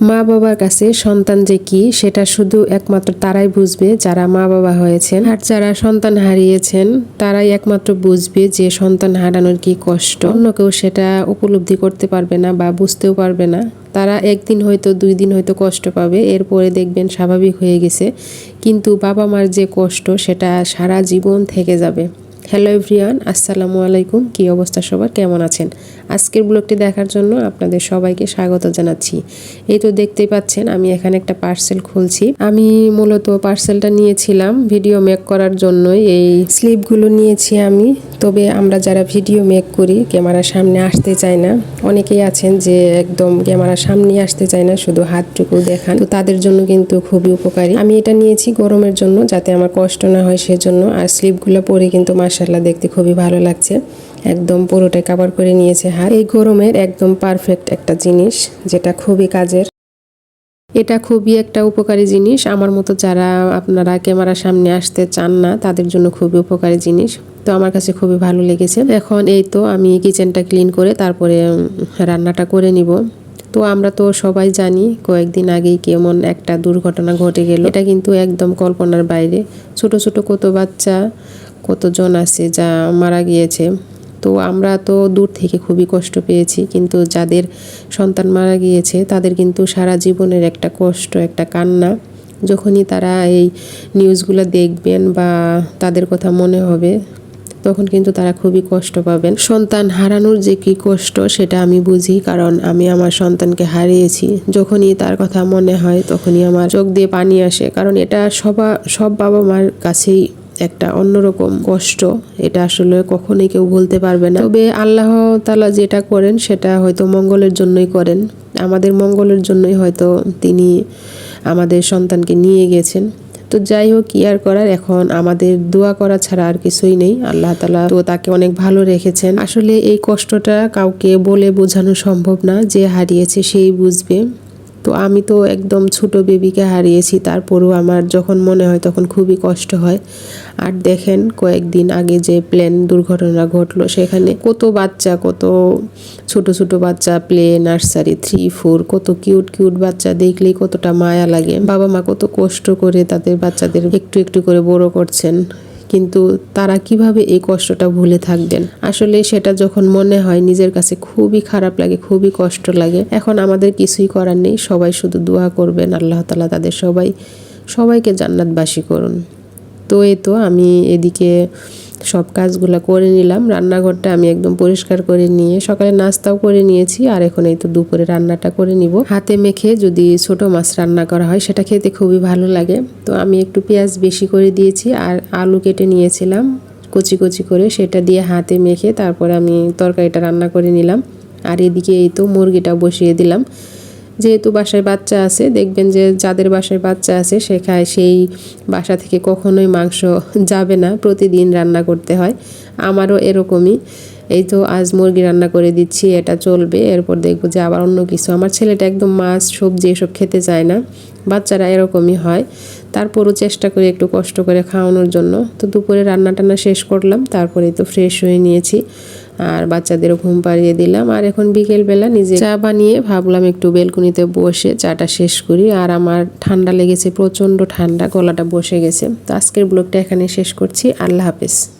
মা বাবার কাছে সন্তান যে কি, সেটা শুধু একমাত্র তারাই বুঝবে যারা মা বাবা হয়েছেন। আর যারা সন্তান হারিয়েছেন, তারাই একমাত্র বুঝবে যে সন্তান হারানোর কি কষ্ট। অন্য কেউ সেটা উপলব্ধি করতে পারবে না বা বুঝতেও পারবে না। তারা একদিন হয়তো, দুই দিন হয়তো কষ্ট পাবে, এরপরে দেখবেন স্বাভাবিক হয়ে গেছে। কিন্তু বাবা মার যে কষ্ট, সেটা সারা জীবন থেকে যাবে। হ্যালো এভরিয়ান আসসালামু আলাইকুম। কি অবস্থা সবার? কেমন আছেন? আজকের ব্লগটি দেখার জন্য আপনাদের সবাইকে স্বাগত জানাচ্ছি। এই তো দেখতেই পাচ্ছেন, আমি এখানে একটা পার্সেল খুলছি। আমি মূলত পার্সেলটা নিয়েছিলাম ভিডিও মেক করার জন্যই। এই স্লিপগুলো নিয়েছি আমি। তবে আমরা যারা ভিডিও মেক করি, ক্যামেরার সামনে আসতে চাই না। অনেকেই আছেন যে একদম ক্যামেরার সামনে আসতে চায় না, শুধু হাতটুকু দেখান। তো তাদের জন্য কিন্তু খুবই উপকারী। আমি এটা নিয়েছি গরমের জন্য যাতে আমার কষ্ট না হয় সেজন্য, আর স্লিপগুলো পরে কিন্তু মার্শাল্লাহ দেখতে খুবই ভালো লাগছে। একদম পুরোটাই কাভার করে নিয়েছে হাত। এই গরমের একদম পারফেক্ট একটা জিনিস, যেটা খুবই কাজের। এটা খুবই একটা উপকারী জিনিস। আমার মতো যারা আপনারা ক্যামেরার সামনে আসতে চান না, তাদের জন্য খুবই উপকারী জিনিস। তো আমার কাছে খুবই ভালো লেগেছে। এখন এই তো আমি কিচেনটা ক্লিন করে তারপরে রান্নাটা করে নিব। তো আমরা তো সবাই জানি, কয়েকদিন আগেই কেমন একটা দুর্ঘটনা ঘটে গেল। এটা কিন্তু একদম কল্পনার বাইরে। ছোট ছোট কত বাচ্চা, কতজন আছে যা মারা গিয়েছে। তো আমরা তো দূর থেকে খুবই কষ্ট পেয়েছি, কিন্তু যাদের সন্তান মারা গিয়েছে, তাদের কিন্তু সারা জীবনের একটা কষ্ট, একটা কান্না। যখনই তারা এই নিউজগুলো দেখবেন বা তাদের কথা মনে হবে তখন কিন্তু তারা খুবই কষ্ট পাবেন। সন্তান হারানোর যে কি কষ্ট, সেটা আমি বুঝি, কারণ আমি আমার সন্তানকে হারিয়েছি। যখনই তার কথা মনে হয়, তখনই আমার চোখ দিয়ে পানি আসে। কারণ এটা সবা, সব বাবা মার কাছেই একটা অন্যরকম কষ্ট। এটা আসলে কখনোই কেউ বলতে পারবে না। তবে আল্লাহ তালা যেটা করেন, সেটা হয়তো মঙ্গলের জন্যই করেন। আমাদের মঙ্গলের জন্যই হয়তো তিনি আমাদের সন্তানকে নিয়ে গেছেন। তো যাই হোক, কি আর করার? এখন আমাদের দোয়া করা ছাড়া আর কিছুই নেই। আল্লাহ তালা তো তাকে অনেক ভালো রেখেছেন। আসলে এই কষ্টটা কাউকে বলে বোঝানো সম্ভব না। যে হারিয়েছে সেই বুঝবে। তো আমি তো একদম ছোট বেবিকে হারিয়েছি, তারপরেও আমার যখন মনে হয় তখন খুবই কষ্ট হয়। আর দেখেন কয়েকদিন আগে যে প্লেন দুর্ঘটনা ঘটলো, সেখানে কত বাচ্চা, কত ছোট ছোট বাচ্চা প্লে নার্সারি থ্রি ফোর কত কিউট কিউট বাচ্চা, দেখলেই কতটা মায়া লাগে। বাবা মা কত কষ্ট করে তাদের বাচ্চাদের একটু একটু করে বড় করছেন। কিন্তু তারা কীভাবে এই কষ্টটা ভুলে থাকবেন? আসলে সেটা যখন মনে হয় নিজের কাছে খুবই খারাপ লাগে, খুবই কষ্ট লাগে, এখন আমাদের কিছুই করার নেই। সবাই শুধু দোয়া করবেন, আল্লাহ তালা তাদের সবাই, সবাইকে জান্নাতবাসী করুন। তো এ তো আমি এদিকে সব কাজগুলো করে নিলাম। রান্নাঘরটা আমি একদম পরিষ্কার করে নিয়ে, সকালে নাস্তাও করে নিয়েছি আর এখন এই তো দুপুরে রান্নাটা করে নিব। হাতে মেখে যদি ছোট মাছ রান্না করা হয়, সেটা খেতে খুবই ভালো লাগে। তো আমি একটু পেঁয়াজ বেশি করে দিয়েছি আর আলু কেটে নিয়েছিলাম। কচি কচি করে সেটা দিয়ে হাতে মেখে তারপরে আমি তরকারিটা রান্না করে নিলাম। আর এদিকে এই তো মুরগিটা বসিয়ে দিলাম। যেহেতু বাসায় বাচ্চা আছে, দেখবেন যে যাদের বাসায় বাচ্চা আছে সেখানে সেই বাসা থেকে কখনোই মাংস যাবে না, প্রতিদিন রান্না করতে হয়। আমারও এরকমই। এই তো আজ মুরগি রান্না করে দিচ্ছি, এটা চলবে। এরপর দেখব যে আবার অন্য কিছু। আমার ছেলেটা একদম মাছ, সবজি এসব খেতে চায় না। বাচ্চারা এরকমই হয়। তারপরও চেষ্টা করি একটু কষ্ট করে খাওয়ানোর জন্য। তো দুপুরে রান্না টান্না শেষ করলাম, তারপরেই তো ফ্রেশ হয়ে নিয়েছি। আর বাচ্চাদেরও ঘুম পাড়িয়ে দিলাম। আর এখন বিকেলবেলা নিজে চা বানিয়ে ভাবলাম একটু বেলকুনিতে বসে চাটা শেষ করি। আর আমার ঠান্ডা লেগেছে, প্রচণ্ড ঠান্ডা, গলাটা বসে গেছে। তো আজকের ব্লগটা এখানে শেষ করছি। আল্লাহ হাফেজ।